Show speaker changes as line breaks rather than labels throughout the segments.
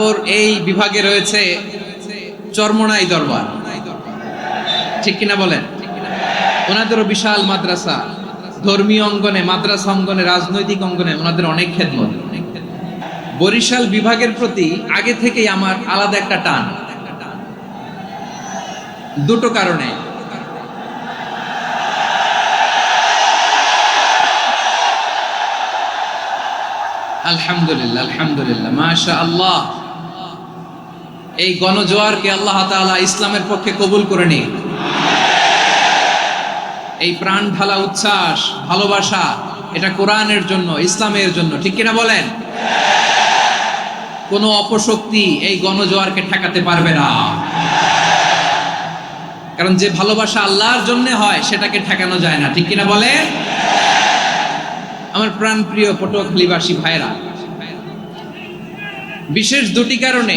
ওর এই বিভাগে রয়েছে চরমনাই দরবার। ঠিক কিনা বলেন? ওনাদেরও বিশাল মাদ্রাসা। ধর্মীয় অঙ্গনে, মাদ্রাসা অঙ্গনে, রাজনৈতিক অঙ্গনে ওনাদের অনেক খেদমত। বরিশাল বিভাগের প্রতি আগে থেকেই আমার আলাদা একটা টান। দুটো কারণে। আলহামদুলিল্লাহ আলহামদুলিল্লাহ মাশা আল্লাহ এই গণজোয়ারকে আল্লাহ তাআলা ইসলামের পক্ষে কবুল করে নিন এই প্রাণ ঢালা উচ্ছ্বাস, ভালোবাসা, এটা কোরআনের জন্য, ইসলামের জন্য, ঠিক কিনা বলেন? কোনো অপশক্তি এই গণজোয়ারকে ঠেকাতে পারবে না। কারণ যে ভালোবাসা আল্লাহর জন্য হয়, সেটাকে ঠেকানো যায় না, ঠিক কিনা বলেন? আমার প্রাণ প্রিয় পটুয়াখালীবাসী ভাইরা বিশেষ দুটি কারণে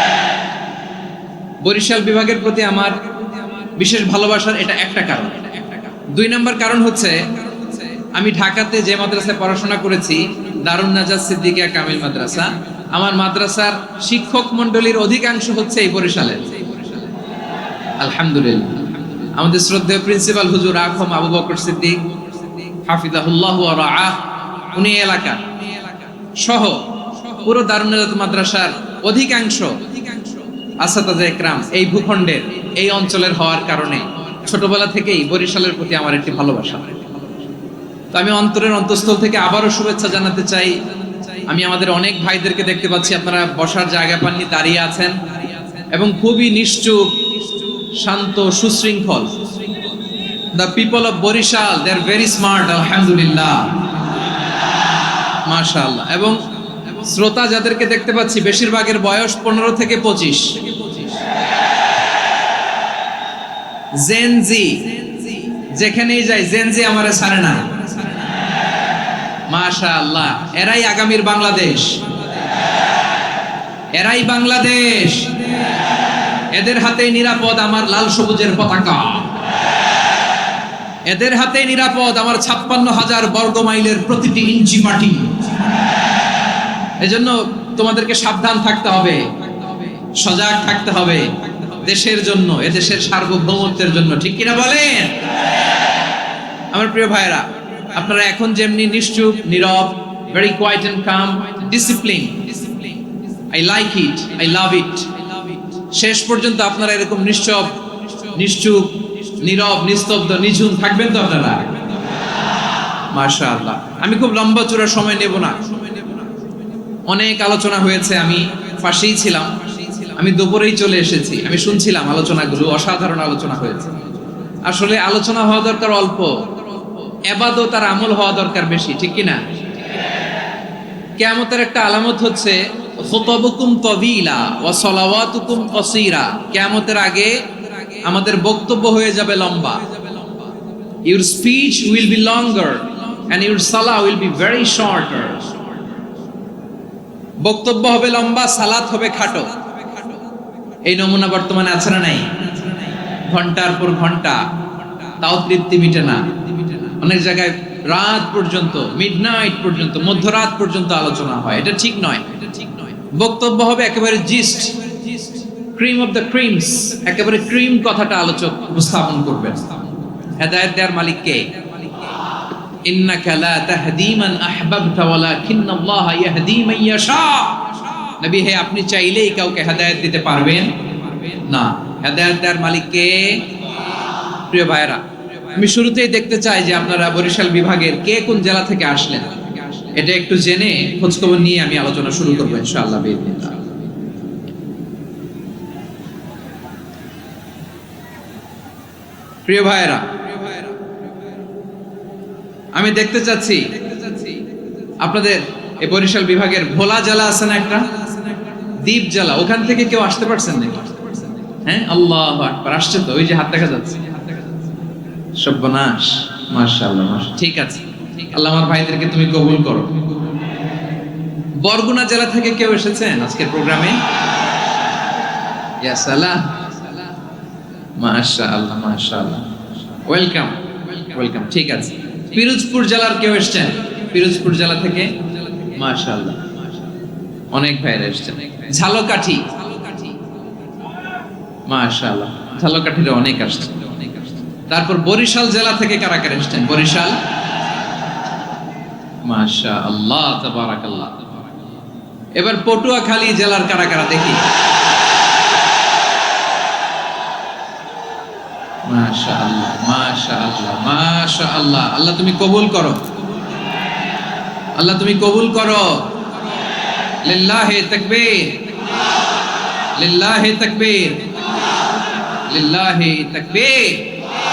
বরিশাল বিভাগের প্রতি আমার বিশেষ ভালোবাসার এটা একটা কারণ। দুই নম্বর কারণ হচ্ছে, আমি ঢাকাতে যে মাদ্রাসায় পড়াশোনা করেছি দারুণ নাজাজ সিদ্দিকিয়া কামিল মাদ্রাসা, আমার মাদ্রাসার শিক্ষক মন্ডলীর অধিকাংশ হচ্ছে এই বরিশালের। আলহামদুলিল্লাহ। আমাদের শ্রদ্ধেয় প্রিন্সিপাল হুজুর আখম আবু বকর সিদ্দিক, হাফিজাহুল্লাহ আহ উনি এলাকা সহ পুরো দারুণ মাদ্রাসার অধিকাংশ আসাদাজা একরাম এই ভূখণ্ডের, এই অঞ্চলের হওয়ার কারণে ছোটবেলা থেকেই বরিশালের প্রতি আমার একটি ভালোবাসা। তো আমি অন্তরের অন্তঃস্থল থেকে আবারও শুভেচ্ছা জানাতে চাই। আমি আমাদের অনেক ভাইদেরকে দেখতে পাচ্ছি, আপনারা বসার জায়গা পাননি, দাঁড়িয়ে আছেন। এবং খুবই নিশ্চুপ, শান্ত, সুশৃঙ্খল। The people of Barishal they are very smart আলহামদুলিল্লাহ। মাশাআল্লাহ। এবং শ্রোতা যাদেরকে দেখতে পাচ্ছি, বেশিরভাগের বয়স পনেরো থেকে পঁচিশ। জেনজি যেখানেই যাই জেনজি আমারে ছাড়ে না। মাশা আল্লাহ এরাই আগামীর বাংলাদেশ। এরাই বাংলাদেশ। এদের হাতে নিরাপদ আমার লাল সবুজের পতাকা। এদের হাতে নিরাপদ আমার ছাপ্পান্ন হাজার বর্গ মাইলের প্রতিটি ইঞ্চি মাটি। এজন্য তোমাদেরকে সাবধান থাকতে হবে। সজাগ থাকতে হবে দেশের জন্য, এদেশের সার্বভৌমত্বের জন্য। ঠিক কিনা বলেন? আমার প্রিয় ভাইরা আপনারা এখন যেমনি নিশ্চুপ, নীরব very quiet and calm discipline I like it I love it শেষ পর্যন্ত আপনারা এরকম নিশ্চব, নিশ্চুপ, নীরব, নিস্তব্ধ, নিঝুম থাকবেন তো আপনারা? মাশা আল্লাহ আমি খুব লম্বা চূড়া সময় নেব না। অনেক আলোচনা হয়েছে, আমি পাশেই ছিলাম। আমি দুপুরেই চলে এসেছি। আমি শুনছিলাম আলোচনাগুলো, অসাধারণ আলোচনা হয়েছে। আসলে আলোচনা হওয়া দরকার অল্প। এবাদত আর আমল হওয়া দরকার বেশি, ঠিক কিনা? কেয়ামতের একটা আলামত হচ্ছে, খুতবুকুম তবিলা ওয়া সলাওয়াতুকুম কসীরা। কেয়ামতের আগে আমাদের বক্তব্য হয়ে যাবে লম্বা। Your speech will be longer and your সালা উইল বি ভেরি শর্টার বক্তব্য হবে লম্বা, সালাত হবে খাটো। এই নমুনা বর্তমানে আছে না নাই? ঘণ্টার পর ঘণ্টা। তাও তৃপ্তি মিটে না। অনেক জায়গায় রাত পর্যন্ত মিডনাইট পর্যন্ত, মধ্যরাত পর্যন্ত আলোচনা হয়। এটা ঠিক নয়। এটা ঠিক নয় বক্তব্য হবে একেবারে gist cream of the creams একেবারে ক্রিম কথাটা আলোচক উপস্থাপন করবেন। হেদায়েত দেওয়ার মালিক কে? আপনি চাইলেই কাউকে হেদায়েত দিতে পারবেন না। হেদায়েত দেওয়ার মালিক কে? প্রিয় ভাইরা আমি শুরুতেই দেখতে চাই যে আপনারা বরিশাল বিভাগের কে কোন জেলা থেকে আসলেন। এটা একটু জেনে খোঁজখবর নিয়ে আমি আলোচনা শুরু করব ইনশাআল্লাহ প্রিয় ভাইয়েরা আমি দেখতে চাচ্ছি আপনাদের এই বরিশাল বিভাগের ভোলা জেলা আছে না একটা? দ্বীপ জেলা। ওখান থেকে কেউ আসতে পারছেন নাকি? হ্যাঁ? আল্লাহ আকবার। আসছে তো? ওই যে হাত দেখা যাচ্ছে। সর্বনাশ মাশাআল্লাহ ঠিক আছে। আল্লাহ আমার ভাইদেরকে তুমি কবুল করো। বরগুনা জেলা থেকে কেউ এসেছেন আজকের প্রোগ্রামে? মাশাআল্লাহ মাশাআল্লাহ। ওয়েলকাম। ওয়েলকাম, ঠিক আছে। পিরোজপুর জেলার কেউ এসেছেন? পিরোজপুর জেলা থেকে? মাশাআল্লাহ। অনেক ভাইরা এসেছেন। ঝালকাঠি। মাশাআল্লাহ। ঝালকাঠির অনেক আসছে। তারপর বরিশাল জেলা থেকে কারা কারা এসেছেন? বরিশাল? মাশা আল্লাহ এবার পটুয়াখালী জেলার কারা কারা দেখি? মাশা আল্লাহ মাশাআল্লাহ। আল্লাহ আল্লাহ আল্লাহ তুমি কবুল করো। আল্লাহ তুমি কবুল করো। লিল্লাহে তাকবীর। লিল্লাহে তাকবীর। লিল্লাহে তাকবীর।